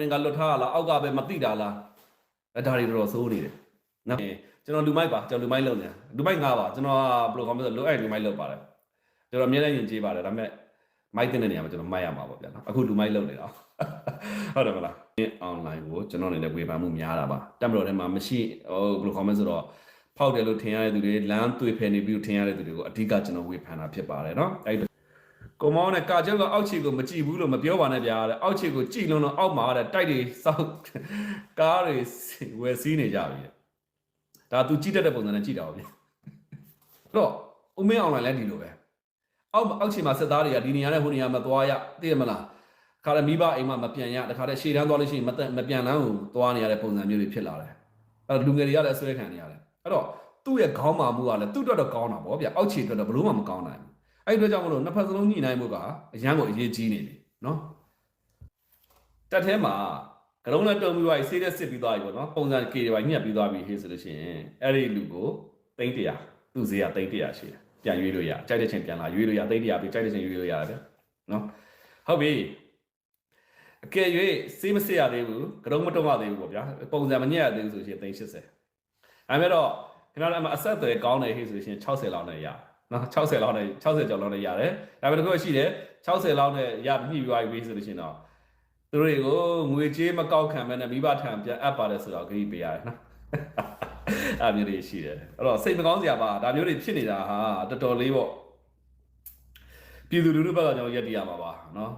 မင်ကလွတ်ထားလားအောက်ကပဲမသိတာလားအဲဒါတွေတော်တော်စိုးနေတယ်နော်ကျွန်တော်လူမိုက်ပါကျွန်တော်လူမိုက်လုပ်နေတာလူမိုက်ငါပါကျွန်တော်ကဘယ်လိုခေါ်မလဲလိုအဲ့လူမိုက်လုပ်ပါတယ်ကျွန်တော်အများနဲ့ယဉ်ကျေးပါတယ်ဒါပေမဲ့မိုက်တဲ့နေရာမှာကျွန်တော်မိုက်ရမှာပေါ့ဗျာနော်အခုလူမိုက်လုပ်နေတာဟုတ်တယ်မလား online ကိုကျွန်တော်အနေနဲ့ဝေဖန်မှုများတာပါတက်မတော်ထဲမှာမရှိဟိုဘယ်လိုခေါ်မလဲဆိုတော့ဖောက်တယ်လို့ထင်ရတဲ့သူတွေလမ်းတွေ့ဖယ်နေပြီးထင်ရတဲ့သူတွေကိုအဓိကကျွန်တော်ဝေဖန်တာဖြစ်ပါတယ်နော်အဲ့ ကိုမောင်းနဲ့ကာကျောက်ကအောက်ခြေကိုမကြည့်ဘူးလို့မပြောပါနဲ့ဗျာတဲ့အောက်ခြေကိုကြည့်လုံးတော့အောက်မှာတဲ့တိုက်တွေစောက်ကားတွေဝယ်စီးနေကြပြီတဲ့ဒါ तू ကြည့်တတ်တဲ့ပုံစံနဲ့ကြည့်တာပါဗျအဲ့တော့ဦးမင်းအောင်လိုင်းလည်းဒီလိုပဲအောက်အောက်ခြေမှာစစ်သားတွေကဒီနေရာနဲ့ဟိုနေရာမှာသွားရသိရမလားခါရမိဘအိမ်မှာမပြန်ရတခါတည်းရှေ့တန်းသွားလို့ရှိရင်မတက်မပြန်လန်းကိုသွားနေရတဲ့ပုံစံမျိုးတွေဖြစ်လာတယ်အဲ့တော့လူငယ်တွေကလည်းအဆွဲခံနေရတယ်အဲ့တော့သူ့ရဲ့ခေါင်းမာမှုကလည်းသူ့အတွက်တော့ကောင်းတာပေါ့ဗျအောက်ခြေအတွက်တော့ဘလို့မှမကောင်းနိုင်ဘူး အဲ့ဒီအတွက်ကြောင့်မလို့နှစ်ဖက်စလုံးညှိနှိုင်းမှုကအရန်ကိုအရေးကြီးနေပြီနော်တက်ထဲမှာကရုံးနဲ့တုံပြီးသွားပြီဆေးတဲ့စစ်ပြီးသွားပြီပေါ့နော်ပုံစံ K တွေပါညှက်ပြီးသွားပြီဟေးဆိုလို့ရှိရင်အဲ့ဒီလူကိုသိန်း100သူ့ဈေးကသိန်း100ရှိတယ်ပြန်ရွေးလို့ရကြိုက်တဲ့ချိန်ပြန်လာရွေးလို့ရသိန်း100ပြီးကြိုက်တဲ့ချိန်ရွေးလို့ရတယ်ဗျနော်ဟုတ်ပြီအကယ်၍စေးမစစ်ရသေးဘူးကရုံးမတုံရသေးဘူးပေါ့ဗျာပုံစံမညက်ရသေးဘူးဆိုရှင်သိန်း80အဲမဲ့တော့ခင်ဗျားတို့အမအဆက်အသွယ်ကောင်းတယ်ဟေးဆိုရှင်60လောက်နဲ့ရ နော်60လောက်နဲ့60ကျော်လောက်နဲ့ရတယ်ဒါပေမဲ့တခုရှိတယ်60လောက်နဲ့ရပြီးပြီးသွားပြီဆိုလို့ရှင်တော့သူတို့တွေကိုငွေကြေးမကောက်ခံမဲနဲ့မိဘထံပြန်အပ်ပါတယ်ဆိုတော့ဂရိပေးရတယ်နော်အဲ့မျိုးတွေရှိတယ်အဲ့တော့စိတ်မကောင်းစရာပါဒါမျိုးတွေဖြစ်နေတာဟာတော်တော်လေးပေါ့ပြည်သူလူထုဘက်ကကျွန်တော်ရက်တည်ရမှာပါနော်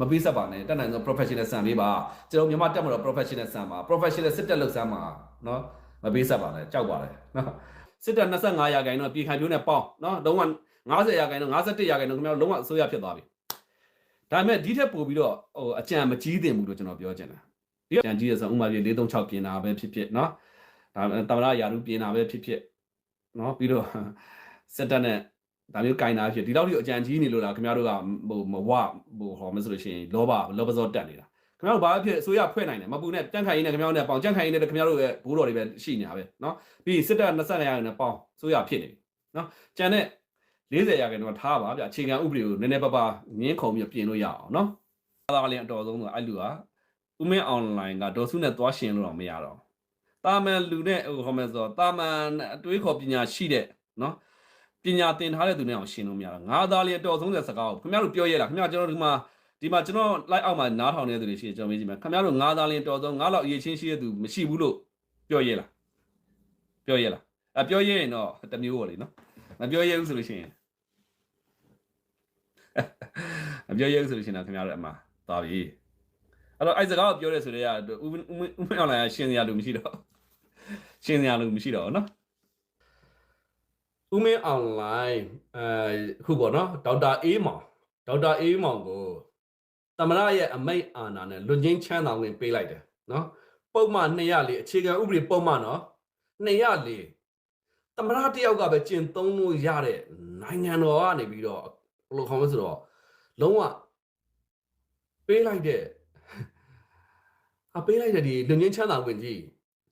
မပေးဆက်ပါနဲ့တက်နိုင်သော professional ဆန်ပေးပါကျွန်တော်မြန်မာတက်မှာတော့ professional ဆန်ပါ professional စစ်တက်လောက်ဆန်ပါနော်မပေးဆက်ပါနဲ့ကြောက်ပါတယ်နော် စစ်တက်25ရာခိုင်တော့ပြည်ခိုင်မျိုးနဲ့ပေါင်းနော်လုံးဝ90ရာခိုင်တော့51ရာခိုင်တော့ခင်ဗျားတို့လုံးဝအစိုးရဖြစ်သွားပြီဒါပေမဲ့ဒီထက်ပိုပြီးတော့ဟိုအကြံမကြီးသင့်ဘူးလို့ကျွန်တော်ပြောချင်တယ်ဒီအကြံကြီးရဆိုဥမာပြ436ပြင်တာပဲဖြစ်ဖြစ်နော်ဒါတမရယာရုပြင်တာပဲဖြစ်ဖြစ်နော်ပြီးတော့စစ်တက်နဲ့ဒါမျိုးကင်တာဖြစ်ဒီလောက်ထိအကြံကြီးနေလို့လားခင်ဗျားတို့ကဟိုမဝဟိုဟောမဆိုလို့ရှိရင်လောဘလောဘစောတက်နေတာ ခင်ဗျားတို့ဘာဖြစ်အစိုးရဖွဲ့နိုင်တယ်မပူနဲ့ကြန့်ခိုင်ရင်းနဲ့ခင်ဗျားတို့နဲ့ပေါင်ကြန့်ခိုင်ရင်းနဲ့ခင်ဗျားတို့ရဲ့ဘိုးတော်တွေပဲရှိနေတာပဲနော်ပြီးစစ်တပ်20ရာခိုင်နဲ့ပေါင်အစိုးရဖြစ်နေပြီနော်ကြံတဲ့40ရာခိုင်တော့ထားပါဗျအခြေခံဥပဒေကိုနည်းနည်းပါးပါးငင်းခုံပြီးပြင်လို့ရအောင်နော်သာသာလေးအတော်ဆုံးဆိုအဲ့လူကဥမင်းအွန်လိုင်းကဒေါ်စုနဲ့သွားရှင်လို့တော့မရတော့တာမန်လူနဲ့ဟိုဟောမယ်ဆိုတော့တာမန်အတွေးခေါ်ပညာရှိတဲ့နော်ပညာသင်ထားတဲ့သူနဲ့အောင်ရှင်းလို့မရတော့ငါသားလေးအတော်ဆုံးတဲ့စကားကိုခင်ဗျားတို့ပြောရဲလားခင်ဗျားကျွန်တော်ဒီမှာ ဒီမှာကျွန်တော် live အောက်မှာနားထောင်နေတဲ့သူတွေရှိတယ်ကျွန်တော်မေးကြည့်မယ်ခင်ဗျားတို့ငါသားလေးအတော်ဆုံးငါလောက်အရေးချင်းရှိတဲ့သူမရှိဘူးလို့ပြောရဲလားပြောရဲလားအပြောရဲရင်တော့တစ်မျိုးပေါ့လေနော်မပြောရဲဘူးဆိုလို့ရှိရင်မပြောရဲဘူးဆိုလို့ရှိရင်တော့ခင်ဗျားတို့အမှသွားပြီအဲ့တော့အဲ့စကားကိုပြောရဲဆိုတဲ့ကဥဥဥမအောင်လာရှင်းစရာလူမရှိတော့ရှင်းစရာလူမရှိတော့နော်ဦးမင်းအွန်လိုင်းအဲအခုပေါ့နော်ဒေါက်တာအေးမောင်ဒေါက်တာအေးမောင်ကို တမရရဲ့အမိတ်အာဏာနဲ့လွတ်ငင်းချမ်းသာဝင်ပေးလိုက်တယ်နော်ပုံမှန်204အခြေခံဥပဒေပုံမှန်နော်204တမရတယောက်ကပဲကျင့်သုံးလို့ရတဲ့နိုင်ငံတော်ကနေပြီးတော့ဘယ်လိုခေါ်မလဲဆိုတော့လုံးဝပေးလိုက်တဲ့ဟာပေးလိုက်တဲ့ဒီလွတ်ငင်းချမ်းသာဝင်ကြီး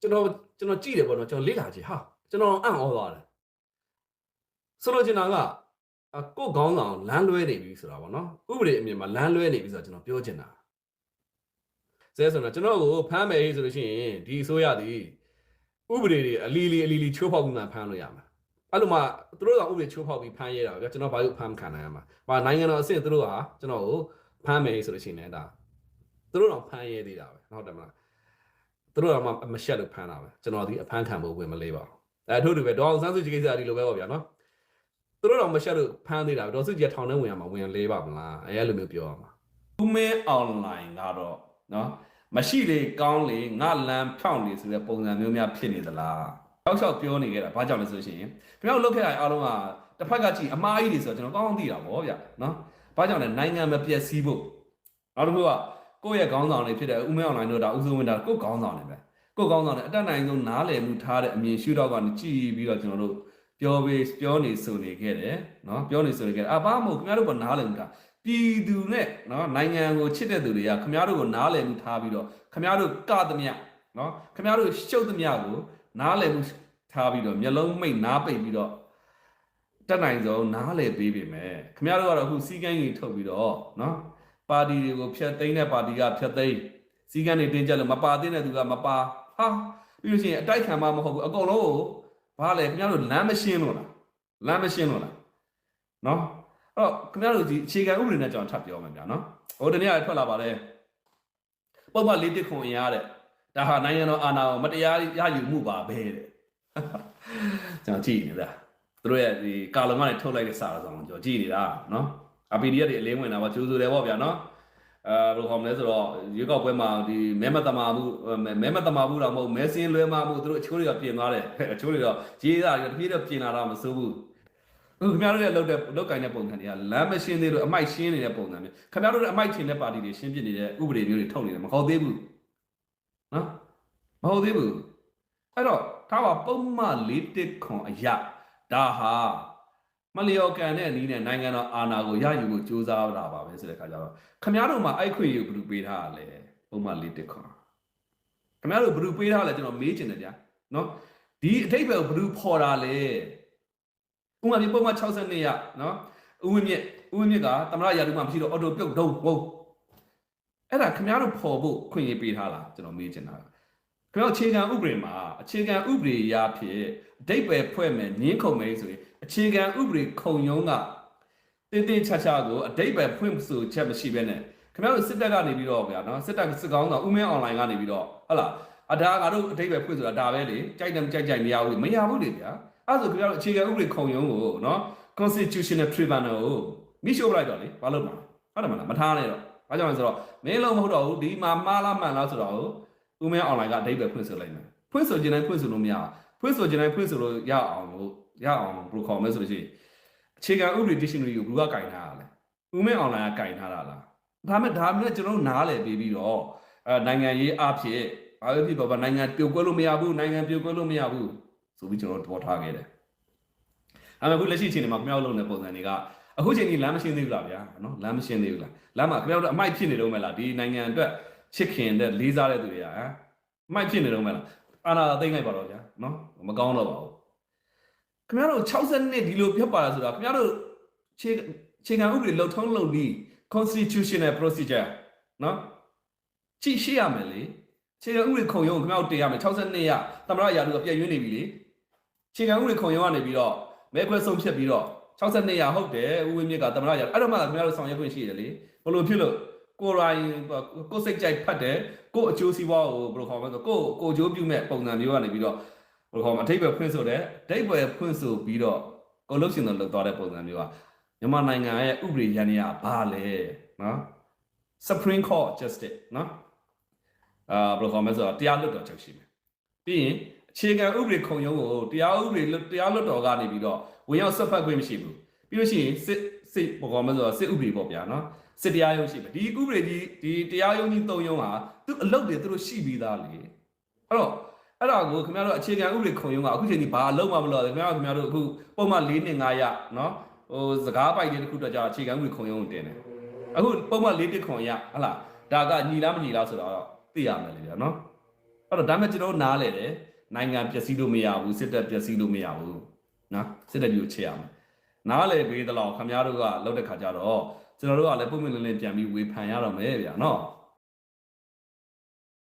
ကျွန်တော်ကျွန်တော်ကြည့်တယ်ပေါ့နော်ကျွန်တော်လေ့လာကြည့်ဟာကျွန်တော်အံ့ဩသွားတယ်ဆိုလိုချင်တာကအ ကို့ခေါင်းဆောင်လမ်းလွဲနေပြီဆိုတာပေါ့နော်ဥပဒေအမြင်မှာလမ်းလွဲနေပြီဆိုတာကျွန်တော်ပြောချင်တာဆဲဆိုတော့ကျွန်တော်ကိုဖမ်းမယ်ဆိုလို့ရှိရင်ဒီအစိုးရသည်ဥပဒေတွေအလီလီအလီလီချိုးဖောက်ပြီးမှဖမ်းလို့ရမှာအဲ့လိုမှသူတို့ကဥပဒေချိုးဖောက်ပြီးဖမ်းရတာဗျာကျွန်တော်ဘာလို့ဖမ်းမခံနိုင်ရမှာဘာနိုင်ငံတော်အဆင့်သူတို့ကကျွန်တော်ကိုဖမ်းမယ်ဆိုလို့ရှိရင်လည်းဒါသူတို့တော့ဖမ်းရသေးတာပဲဟုတ်တယ်မလားသူတို့ကမှမရှက်လို့ဖမ်းတာပဲကျွန်တော်ဒီအဖမ်းခံဖို့ဝင်မလေးပါဘူးအဲထို့တူပဲဒေါအောင်ဆန်းစုကြည်ကိစ္စဒီလိုပဲပေါ့ဗျာနော် သူတို့တော့မရှက်လို့ဖမ်းသေးတာပဲဒေါ်စုကြီးကထောင်ထဲဝင်ရမှာဝင်လေးပါမလားအဲအဲ့လိုမျိုးပြောရမှာဦးမင်းအွန်လိုင်းကတော့နော်မရှိလေကောင်းလေငါလမ်းဖြောင်းနေဆိုတဲ့ပုံစံမျိုးများဖြစ်နေသလားတောက်လျှောက်ပြောနေခဲ့တာဘာကြောင့်လဲဆိုရှင်ခင်ဗျားတို့လုတ်ခဲ့ရအားလုံးကတစ်ဖက်ကကြည့်အမားကြီးတွေဆိုတော့ကျွန်တော်ကောင်းကောင်းသိတာဗောဗျနော်ဘာကြောင့်လဲနိုင်ငံမပျက်စီးဖို့နောက်တစ်ခုကကိုယ့်ရဲ့ခေါင်းဆောင်တွေဖြစ်တဲ့ဦးမင်းအွန်လိုင်းတို့ဒါဦးစိုးဝင်းဒါကိုယ့်ခေါင်းဆောင်တွေပဲကိုယ့်ခေါင်းဆောင်တွေအတက်နိုင်ဆုံးနားလည်မှုထားတဲ့အမြင်ရှုတော့ကနေကြည့်ပြီးတော့ကျွန်တော်တို့ ပြောပေးပြောနေဆိုနေခဲ့တယ်နော်ပြောနေဆိုနေခဲ့တယ်အဘာမို့ခင်ဗျားတို့ကနားလည်မှုထားပြည်သူနဲ့နော်နိုင်ငံကိုချစ်တဲ့သူတွေကခင်ဗျားတို့ကိုနားလည်မှုထားပြီးတော့ခင်ဗျားတို့ကသမျှနော်ခင်ဗျားတို့ရှုပ်သမျှကိုနားလည်မှုထားပြီးတော့မျက်လုံးမိတ်နားပိတ်ပြီးတော့တက်နိုင်ဆုံးနားလည်ပေးပြီမယ်ခင်ဗျားတို့ကတော့အခုစီကန်းကြီးထုတ်ပြီးတော့နော်ပါတီတွေကိုဖျက်သိမ်းတဲ့ပါတီကဖျက်သိမ်းစီကန်းတွေတင်းကြလို့မပါသင့်တဲ့သူကမပါဟာပြီးလို့ရှိရင်အတိုက်ခံမှမဟုတ်ဘူးအကုန်လုံးကို ဘာလဲခင်ဗျားတို့လမ်းမရှင်းလို့လားလမ်းမရှင်းလို့လားနော်အဲ့တော့ခင်ဗျားတို့ဒီအခြေခံဥပဒေနဲ့ကျွန်တော်ထပ်ပြောမယ်ဗျာနော်ဟိုတနေ့ကထွက်လာပါတယ်ပုပ္ပလေးတစ်ခွန်ရတဲ့ဒါဟာနိုင်ငံတော်အာဏာကိုမတရားရယူမှုပါပဲတဲ့ကျွန်တော်ကြည့်နေတာသူတို့ရဲ့ဒီကာလုံကနေထုတ်လိုက်တဲ့စာတော်ကျွန်တော်ကြည့်နေတာနော် APD တွေအလင်းဝင်တာပါကျိုးဆိုတယ်ပေါ့ဗျာနော် အဲဘယ်လိုခေါ်မလဲဆိုတော့ရွေးကောက်ပွဲမှာဒီမဲမတမာမှုမဲမတမာမှုတော့မဟုတ်မဲစင်းလွဲမှာမှုသူတို့အချိုးတွေကပြင်သွားတယ်အချိုးတွေတော့ရေးတာတွေတပြေးတော့ပြင်လာတာမစိုးဘူးအခုခင်ဗျားတို့ရဲ့လောက်တဲ့လောက်ကင်တဲ့ပုံစံတွေကလမ်းမရှင်းသေးလို့အမိုက်ရှင်းနေတဲ့ပုံစံမျိုးခင်ဗျားတို့ရဲ့အမိုက်ထင်တဲ့ပါတီတွေရှင်းပြနေတဲ့ဥပဒေမျိုးတွေထုတ်နေတယ်မဟုတ်သေးဘူးနော်မဟုတ်သေးဘူးအဲ့တော့ထားပါပုံမှန်၄တစ်ခွန်အရာဒါဟာ မလျော်ကန်တဲ့နည်းနဲ့နိုင်ငံတော်အာဏာကိုရယူဖို့ကြိုးစားတာပါပဲဆိုတဲ့ခါကျတော့ခမည်းတော်မှာအဲ့ခွင့်ရဘယ်သူပေးထားရလဲပုံမှန်၄တစ်ခွန်ခမည်းတော်ဘယ်သူပေးထားလဲကျွန်တော်မေးချင်တယ်ဗျာနော်ဒီအထိပ္ပယ်ကိုဘယ်သူဖော်တာလဲဥပမာဒီပုံမှန်62ရနော်ဥဝင်းမြင့်ဥဝင်းမြင့်ကသမရရာထူးမှမရှိတော့အော်တိုပြုတ်ဒုံဟုတ်အဲ့ဒါခမည်းတော်ဖော်ဖို့ခွင့်ရပေးထားလားကျွန်တော်မေးချင်တာ ခင်ဗျားအခြေခံဥပဒေမှာအခြေခံဥပဒေရာဖြစ်အဓိပ္ပာယ်ဖွဲ့မယ်နင်းခုံမယ်ဆိုရင်အခြေခံဥပဒေခုံရုံးကတင်းတင်းချာချာကိုအဓိပ္ပာယ်ဖွင့်ဆိုချက်မရှိဘဲနဲ့ခင်ဗျားတို့စစ်တပ်ကနေပြီးတော့ဗျာနော်စစ်တပ်စစ်ကောင်းဆောင်ဥမင်းအွန်လိုင်းကနေပြီးတော့ဟုတ်လားအဒါငါတို့အဓိပ္ပာယ်ဖွင့်ဆိုတာဒါပဲလေကြိုက်တယ်မကြိုက်ကြိုက်မရဘူးမရဘူးလေဗျာအဲ့ဆိုခင်ဗျားတို့အခြေခံဥပဒေခုံရုံးကိုနော် constitutional tribunal ကိုမိရှို့ပလိုက်တော့လေဘာလို့မှာဟုတ်တယ်မလားမထားနဲ့တော့ဘာကြောင့်လဲဆိုတော့မင်းလုံးမဟုတ်တော့ဘူးဒီမှာမှားလားမှန်လားဆိုတော့ ဥမင်းအွန်လိုင်းကအဓိပ္ပာယ်ဖွင့်ဆိုလိုက်မယ်ဖွင့်ဆိုခြင်းတိုင်းဖွင့်ဆိုလို့မရဘူးဖွင့်ဆိုခြင်းတိုင်းဖွင့်ဆိုလို့ရအောင်လို့ရအောင်ဘယ်လိုခေါ်မလဲဆိုလို့ရှိရင်အခြေခံဥပဒေ dictionary ကိုဘယ်သူကကင်ထားရလဲဥမင်းအွန်လိုင်းကကင်ထားတာလားဒါမဲ့ဒါမဲ့ကျွန်တော်တို့နားလည်ပြီးပြီးတော့အဲနိုင်ငံရေးအဖြစ်ဘာပဲဖြစ်ပါဘာနိုင်ငံပြိုကွဲလို့မရဘူးနိုင်ငံပြိုကွဲလို့မရဘူးဆိုပြီးကျွန်တော်တို့ပေါ်ထားခဲ့တယ်အဲမဲ့အခုလက်ရှိအချိန်ဒီမှာမြောက်လုံးတဲ့ပုံစံတွေကအခုချိန်ကြီးလမ်းမရှင်းသေးဘူးလားဗျာနော်လမ်းမရှင်းသေးဘူးလားလမ်းမှာခင်ဗျားတို့အမိုက်ဖြစ်နေတော့မယ်လားဒီနိုင်ငံအတွက် ချစ်ခင်တဲ့လေးစားတဲ့သူတွေကဟမ်အမိုက်ဖြစ်နေတော့မယ်လားအာနာသိမ့်လိုက်ပါတော့ဗျာနော်မကောင်းတော့ပါဘူးခင်ဗျားတို့60နှစ်ဒီလိုပြတ်ပါလားဆိုတာခင်ဗျားတို့ခြေခြေခံဥပဒေလှုပ်ထုံးလုပ်ပြီး constitutional procedure နော်ကြည့်ရှိရမယ်လေခြေခံဥပဒေခုံရုံးကိုခင်ဗျားတို့တင်ရမယ်62ရသမရရာလူကပြည့်ရွေးနေပြီလေခြေခံဥပဒေခုံရုံးကနေပြီးတော့မဲခွဲဆုံးဖြတ်ပြီးတော့62ရဟုတ်တယ်ဦးဝင်းမြင့်ကသမရရာအဲ့တော့မှခင်ဗျားတို့ဆောင်ရွက်ခွင့်ရှိတယ်လေဘလို့ဖြစ်လို့ ကိုရိုင်းကိုစိတ်ကြိုက်ဖတ်တယ်ကိုအကျိုးစီးပွားကိုဘယ်လိုခေါ်မလဲဆိုကိုကိုအကျိုးပြုမဲ့ပုံစံမျိုးကနေပြီးတော့ဘယ်လိုခေါ်မလဲအထိပ္ပယ်ဖွင့်ဆိုတယ်အထိပ္ပယ်ဖွင့်ဆိုပြီးတော့ကိုလှုပ်ရှင်တော့လှုပ်သွားတဲ့ပုံစံမျိုးကမြန်မာနိုင်ငံရဲ့ဥပဒေရန်ရာဘာလဲနော် Supreme Court Justice နော်အာဘယ်လိုခေါ်မလဲဆိုတော့တရားလွတ်တော်ချုပ်ရှိမယ်ပြီးရင်အခြေခံဥပဒေခုံရုံးကိုတရားဥပဒေတရားလွတ်တော်ကနေပြီးတော့ဝင်ရောက်ဆက်ဖက်ခွင့်မရှိဘူးပြီးလို့ရှိရင်စစ်စစ်ဘယ်လိုခေါ်မလဲဆိုတော့စစ်ဥပဒေပေါ့ဗျာနော် စစ်တရားရုံးရှိမယ်ဒီဥပဒေကြီးဒီတရားရုံးကြီး၃ရုံးဟာသူအလုပ်တွေသူတို့ရှိပြီးသားလေအဲ့တော့အဲ့ဒါကိုခင်ဗျားတို့အခြေခံဥပဒေခုံရုံးကအခုချိန်ကြီးဘာအလုပ်မှမလုပ်ခင်ဗျားတို့ခင်ဗျားတို့အခုပုံမှန်၄နှစ်၅ရနော်ဟိုစကားပိုက်တဲ့တစ်ခုတော့ကြာအခြေခံဥပဒေခုံရုံးကိုတင်တယ်အခုပုံမှန်၄တစ်ခွန်ရဟလာဒါကညီလားမညီလားဆိုတော့သိရမယ်လေဗျာနော်အဲ့တော့ဒါမှကျွန်တော်နားလေတယ်နိုင်ငံပျက်စီးလို့မရဘူးစစ်တပ်ပျက်စီးလို့မရဘူးနော်စစ်တပ်မျိုးချေရမယ်နားလေပေးသလောက်ခင်ဗျားတို့ကလောက်တဲ့ခါကျတော့ ကျွန်တော်တို့ကလည်းပုံမှန်လင်းလင်းပြန်ပြီးဝေဖန်ရတော့မယ်ဗျာနော်